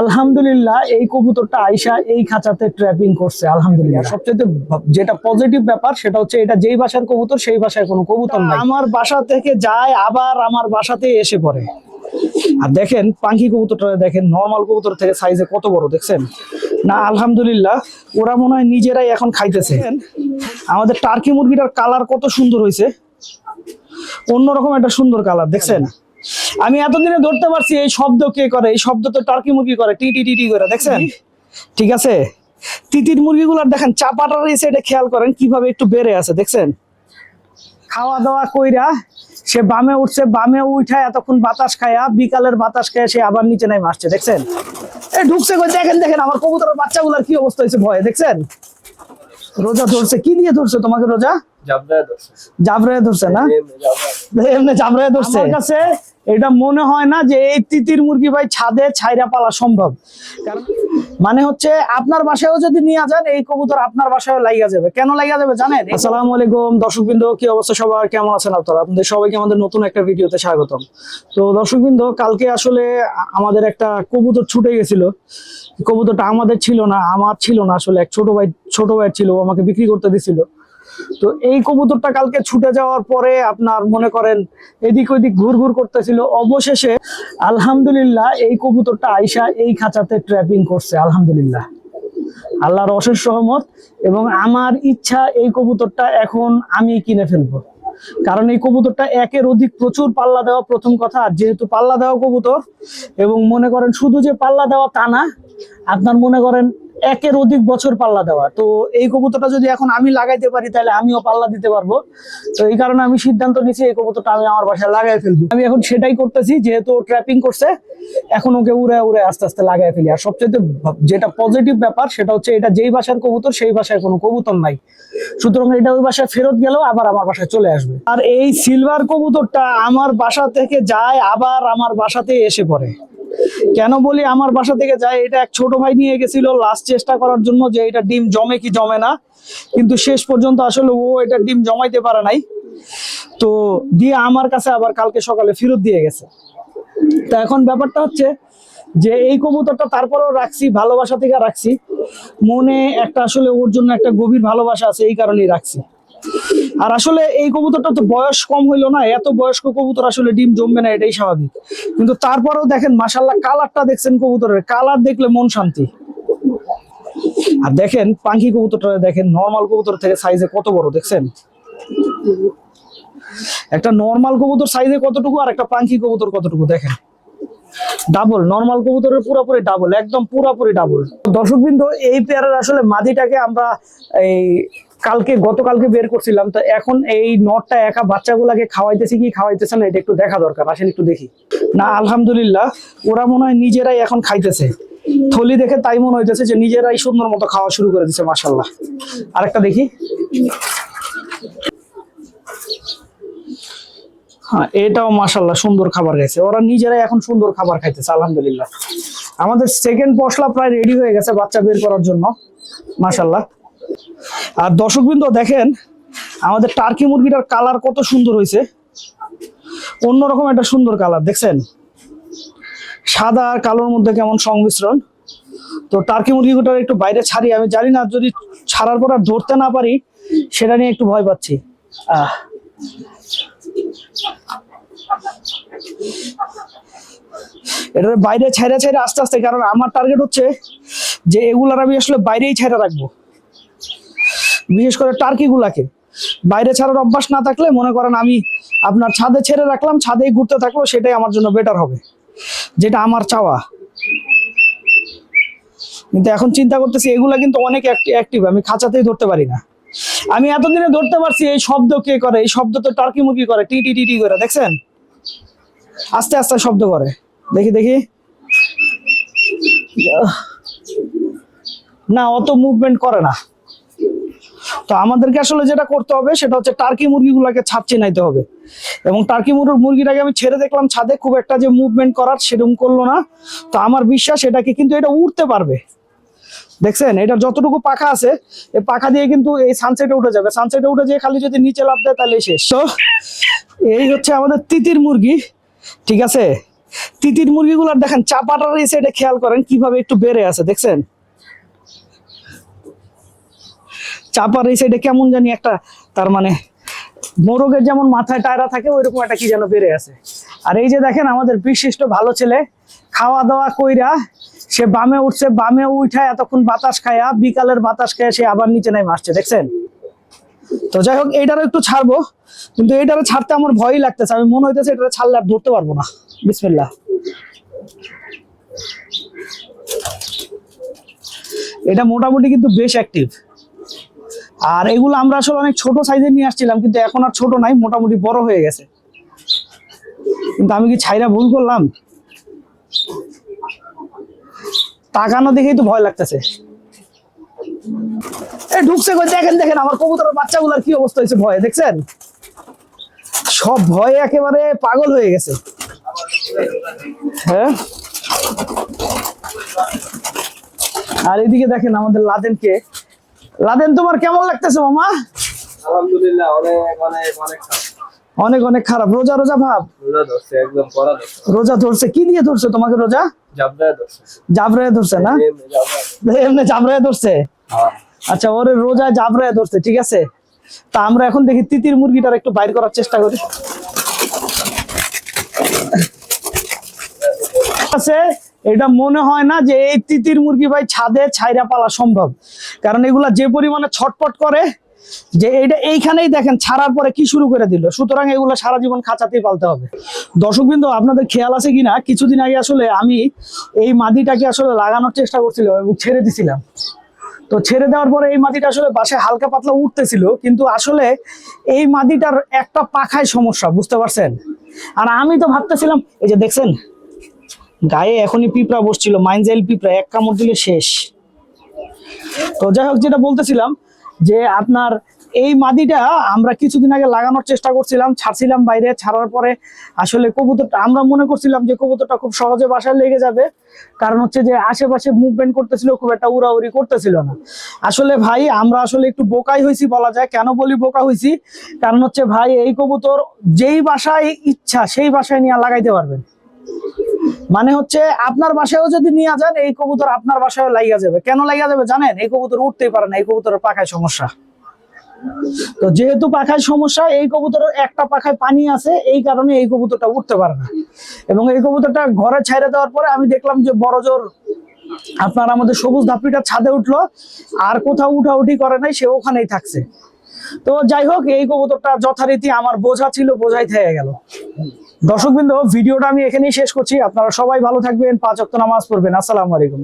আলহামদুলিল্লাহ এই কবুতরটা আইসা এই খাঁচাতে ট্র্যাপিং করছে আলহামদুলিল্লাহ। সবচেয়ে যেটা পজিটিভ ব্যাপার সেটা হচ্ছে এটা যেই বাসার কবুতর সেই বাসায় কোনো কবুতর নাই। আমার বাসা থেকে যায় আবার আমার বাসাতে এসে পড়ে। আর দেখেন পাখি কবুতরটা দেখেন নর্মাল কবুতর থেকে সাইজে কত বড় দেখছেন? না আলহামদুলিল্লাহ ওরা মনে হয় নিজেরাই এখন খাইতেছে। আমাদের টার্কি মুরগিটার কালার কত সুন্দর হয়েছে অন্যরকম একটা সুন্দর কালার দেখছেন? আমি এতদিনে ধরতে পারছি এই শব্দ কে করে? এই শব্দ তো টার্কি মুরগি করে টি টি টি টি করে দেখছেন? ঠিক আছে? তিতির মুরগিগুলার দেখেন চাপাটার এই সাইডে খেয়াল করেন কীভাবে একটু বেড়ে আছে দেখছেন? খাওয়া দাওয়া কইরা সে বামে উঠছে বামে উঠা এতক্ষণ বাতাস খায়া বিকালের বাতাস খায়া সে আবার নিচে নাই আসছে দেখছেন? এ ঢুকছে কই? দেখেন দেখেন আমার কবুতরের বাচ্চাগুলার কি অবস্থা হয়েছে ভয়ে দেখছেন? রোজা ধরছে কি দিয়ে ধরছে তোমাকে রোজা? জাবরায় ধরছে। না? এমনি জাবরায় ধরছে। আমার কাছে এটা মনে হয় না যে এই তিতির মুরগি ভাই ছাদে ছাইরা পালা সম্ভব। কারণ মানে হচ্ছে আপনার বাসায়ও যদি নিয়ে যান এই কবুতর আপনার বাসায়ও লাইগা যাবে। কেন লাইগা যাবে জানেন? আসসালামু আলাইকুম দর্শকবৃন্দ কি অবস্থা সবার? কেমন আছেন আপনারা? আপনাদের সবাইকে আমাদের নতুন একটা ভিডিওতে স্বাগতম। তো দর্শকবৃন্দ কালকে আসলে আমাদের একটা কবুতর ছুটে গেছিল। কবুতরটা আমাদের ছিল না আমার ছিল না আসলে। এক ছোট ভাই ছোট ভাই ছিল আমাকে বিক্রি করতে দিছিল। তো এই কবুতরটা কালকে ছুটে যাওয়ার পরে আপনার মনে করেন এদিক ওদিক ঘুর ঘুর করতেছিল। অবশেষে আলহামদুলিল্লাহ এই কবুতরটা আইসা এই খাঁচাতে ট্র্যাপিং করছে, আলহামদুলিল্লাহ। আল্লাহর অশেষ সহমত এবং আমার ইচ্ছা এই কবুতরটা এখন আমি কিনে ফেলব। কারণ এই কবুতরটা একের অধিক প্রচুর পাল্লা দেওয়া প্রথম কথা যেহেতু পাল্লা দেওয়া কবুতর এবং মনে করেন শুধু যে পাল্লা দেওয়া তা না, আপনার মনে করেন একের অধিক বছর পাল্লা দেওয়া। তো এই কবুতরটা যদি এখন আমি লাগাইতে পারি, তাহলে আমিও পাল্লা দিতে পারব। তো এই কারণে আমি সিদ্ধান্ত নিয়েছি, এই কবুতরটা আমি আমার বাসায় লাগাই ফেলব। আমি এখন সেটাই করতেছি, যেহেতু ট্র্যাপিং করছে, এখন ওকে উড়ে উড়ে আস্তে আস্তে লাগাই ফেলি। আর সবচেয়ে যেটা পজিটিভ ব্যাপার, সেটা হচ্ছে এটা যেই বাসার কবুতর, সেই বাসায় কোনো কবুতর নাই। সুতরাং এটা ওই বাসায় ফেরত গেলেও আবার আমার বাসায় চলে আসবে। আর এই সিলভার কবুতরটা আমার বাসা থেকে যায়, আবার আমার বাসাতে এসে পড়ে। কেন বলি আমার বাসা থেকে যায়, এটা এক ছোট ভাই নিয়ে গেছিল লাস্ট চেষ্টা করার জন্য যে এটা ডিম জমে কি জমে না। কিন্তু শেষ পর্যন্ত আসলে ও এটা ডিম জমাইতে পারে নাই। তো দিয়ে আমার কাছে আবার কালকে সকালে ফেরত দিয়ে গেছে। তা এখন ব্যাপারটা হচ্ছে যে এই কবুতরটা তারপরেও রাখছি, ভালোবাসা থেকে রাখছি। মনে একটা আসলে ওর জন্য একটা গভীর ভালোবাসা আছে, এই কারণেই রাখছি। আর আসলে এই কবুতরটা তো বয়স কম হইল না, এত বয়স্ক কবুতর আসলে ডিম জমবে না, এটাই স্বাভাবিক। কিন্তু তারপরেও দেখেন মাসাল্লাহ কালারটা দেখছেন কবুতরের, কালার দেখলে মন শান্তি। আর দেখেন পাখি কবুতরটা দেখেন নর্মাল কবুতর থেকে সাইজে কত বড়, দেখছেন? একটা নর্মাল কবুতর সাইজে কতটুকু আর একটা পাখি কবুতর কতটুকু, দেখেন। ডাবল নর্মাল কবুতরের পুরোপুরি ডাবল একদম পুরোপুরি ডাবল দর্শকবৃন্দ, এই পেয়ারের আসলে মাদিটাকে আমরা এই কালকে, গতকালকে বের করছিলাম, তো এখন এই নটটা একা বাচ্চাগুলাকে খাওয়াইতেছি কি খাওয়াইতেছে না, এটা একটু দেখা দরকার, আসেন একটু দেখি। না, আলহামদুলিল্লাহ, ওরা মনে হয় নিজেরাই এখন খাইতেছে। থলি দেখে তাই মনে হইতেছে যে নিজেরাই সুন্দর মতো খাওয়া শুরু করে দিচ্ছে মাসাল্লাহ আরেকটা দেখি। হ্যাঁ এটাও মাসাল্লাহ সুন্দর খাবার খাইছে। ওরা নিজেরাই এখন সুন্দর খাবার খাইতেছে, আলহামদুলিল্লাহ। আমাদের সেকেন্ড পশলা প্রায় রেডি হয়ে গেছে বাচ্চা বের করার জন্য মাসাল্লাহ আর দর্শকবৃন্দ দেখেন, আমাদের টার্কি মুরগিটার কালার কত সুন্দর হয়েছে। অন্যরকম একটা সুন্দর কালার, দেখছেন? সাদা আর কালোর মধ্যে কেমন সংমিশ্রণ। তো টার্কি মুরগিটার একটু বাইরে ছাড়ি, আমি জানি না, যদি ছাড়ার পর আর ধরতে না পারি, সেটা নিয়ে একটু ভয় পাচ্ছি। আহ। এটার বাইরে ছেড়ে ছেড়ে আস্তে আস্তে, কারণ আমার টার্গেট হচ্ছে যে এগুলার আমি আসলে বাইরেই ছেড়ে রাখব। বিশেষ করে টার্কি গুলাকে বাইরে ছাড়ার অভ্যাস না থাকলে মনে করেন আমি আপনার ছাদে ছেড়ে রাখলাম, ছাদেই ঘুরতে থাকল সেটাই আমার জন্য বেটার হবে। যেটা আমার চাওয়া। কিন্তু এখন চিন্তা করতেছি, এগুলা কিন্তু অনেক অ্যাক্টিভ আমি খাঁচাতেই ধরতে পারি না। আমি এতদিনে ধরতে পারছি, এই শব্দ কে করে? এই শব্দ তো টার্কি মুরগি করে, টি টি টি টি করে, দেখছেন? আস্তে আস্তে শব্দ করে। দেখি দেখি। না, অত মুভমেন্ট করে না। তো আমাদেরকে আসলে যেটা করতে হবে, সেটা হচ্ছে টার্কি মুরগিগুলোকে ছাদ চিনাইতে হবে। এবং টার্কি মুরগির মুরগিটাকে আমি ছেড়ে দেখলাম ছাদে, খুব একটা যে মুভমেন্ট করার সেরকম করল না। তো আমার বিশ্বাস এটাকে কিন্তু এটা উঠতে পারবে। দেখছেন? এটা যতটুকু পাখা আছে, এই পাখা দিয়ে কিন্তু এই সানসেটে উঠে যাবে। সানসেটে উঠে যেয়ে খালি যদি নিচে লাভ দেয় তাহলে শেষ। তো এই হচ্ছে আমাদের তিতির মুরগি। ঠিক আছে? তিতির মুরগিগুলার দেখেন, চাপাটার এসে এটা খেয়াল করেন, কীভাবে একটু বেড়ে আছে। দেখছেন? চাপার এই সাইডে কেমন জানি একটা, তার মানে মোরগের যেমন মাথায় টায়রা থাকে, ওইরকম একটা কি যেন বেড়ে আছে। আর এই যে দেখেন আমাদের বিশিষ্ট ভালো ছেলে, খাওয়া দাওয়া কইরা সে বামে উঠছে, বামে উঠায় এতক্ষণ বাতাস খায়া, বিকালের বাতাস খায়া সে আবার নিচে নাই আসছে, দেখছেন? তো যাই হোক, এইটারও একটু ছাড়বো, কিন্তু এইটারও ছাড়তে আমার ভয়ই লাগতেছে, আমি মনে হইতেছে এটা ছাড়লে আর ধরতে পারব না। বিসমিল্লাহ। এটা মোটামুটি কিন্তু বেশ অ্যাক্টিভ আর এগুলো আমরা আসলে অনেক ছোট সাইজের নিয়ে আসছিলাম, কিন্তু এখন আর ছোট নাই, মোটামুটি বড় হয়ে গেছে। কিন্তু আমি কি ছাইরা ভুল করলাম? তাকানো দেখেই তো ভয় লাগতেছে। ঢুকছে দেখেন দেখেন, আমার কবুতরের বাচ্চাগুলোর কি অবস্থা হয়েছে ভয়ে, দেখছেন? সব ভয়ে একেবারে পাগল হয়ে গেছে। হ্যাঁ? আর এদিকে দেখেন আমাদের লাদেনকে লাদেন তোমার কেমন লাগতেছে মামা? আলহামদুলিল্লাহ অনেক অনেক অনেক খারাপ। অনেক অনেক খারাপ। রোজা রোজা ভাব? রোজা ধরছে কি দিয়ে ধরছে তোমাকে রোজা? জাবরায় ধরছে। না? এমনি জাবরায়। ধরছে। হ্যাঁ। আচ্ছা ওরে রোজা জাবরায় ধরছে ঠিক আছে? তা আমরা এখন দেখি তিতির মুরগিটার একটু বাইর করার চেষ্টা করি। আছে? এটা মনে হয় না যে এই তিতির মুরগি ভাই ছাদে ছাইরা পালা সম্ভব। কারণ এগুলা যে পরিমাণে ছটপট করে, যে এটা এইখানেই দেখেন ছাড়ার পরে কি শুরু করে দিল। সুতরাং এগুলো সারা জীবন খাঁচাতেই পালতে হবে। দর্শকবৃন্দ, আপনাদের খেয়াল আছে কিনা? কিছুদিন আগে আসলে আমি এই মাদিটাকে আসলে লাগানোর চেষ্টা করছিলাম এবং ছেড়ে দিছিলাম। তো ছেড়ে দেওয়ার পরে এই মাটিটা আসলে বাসায় হালকা পাতলা উঠতেছিল, কিন্তু আসলে এই মাটিটার একটা পাখায় সমস্যা, বুঝতে পারছেন? আর আমি তো ভাবতেছিলাম, এই যে দেখছেন গায়ে এখনই পিঁপড়া বসছিল মাইনজাইল পিঁপড়া, এক কামড় দিলে শেষ। তো যাই হোক, যেটা বলতেছিলাম যে আপনার এই মাদিটা আমরা কিছুদিন আগে লাগানোর চেষ্টা করছিলাম, ছাড়ছিলাম বাইরে, ছাড়ার পরে আসলে কবুতরটা আমরা মনে করছিলাম যে কবুতরটা খুব সহজে বাসায় লেগে যাবে। কারণ হচ্ছে যে আশেপাশে মুভমেন্ট করতেছিল, খুব একটা উড়াউড়ি করতেছিল না। আসলে ভাই, আমরা আসলে একটু বোকাই হয়েছি বলা যায়। কেন বলি বোকা হয়েছি? কারণ হচ্ছে ভাই, এই কবুতর যেই বাসায় ইচ্ছা, সেই বাসায় নিয়ে লাগাইতে পারবেন মানে হচ্ছে আপনার বাসায়ও যদি নিয়ে যান, এই কবুতর আপনার বাসায়ও লাইগা যাবে। কেন লাইগা যাবে জানেন? এই কবুতর উঠতেই পারে না, এই কবুতরের পাখায় সমস্যা। তো যেহেতু পাখায় সমস্যা, এই কবুতরের একটা পাখায় পানি আছে, এই কারণে এই কবুতরটা উঠতে পারে না। এবং এই কবুতরটা ঘরে ছাইড়ে দেওয়ার পরে আমি দেখলাম যে বড় জোর আপনার আমাদের সবুজ ধাপড়িটা ছাদে উঠল, আর কোথাও উঠাউঠি করে নাই, সে ওখানেই থাকছে। তো যাই হোক, এই কবুতরটা যথারীতি আমার বোঝা ছিল, বোঝাই থেকে গেল। দর্শকবৃন্দ, ভিডিওটা আমি এখানেই শেষ করছি। আপনারা সবাই ভালো থাকবেন, পাঁচ অক্ত নামাজ পড়বেন। আসসালামু আলাইকুম।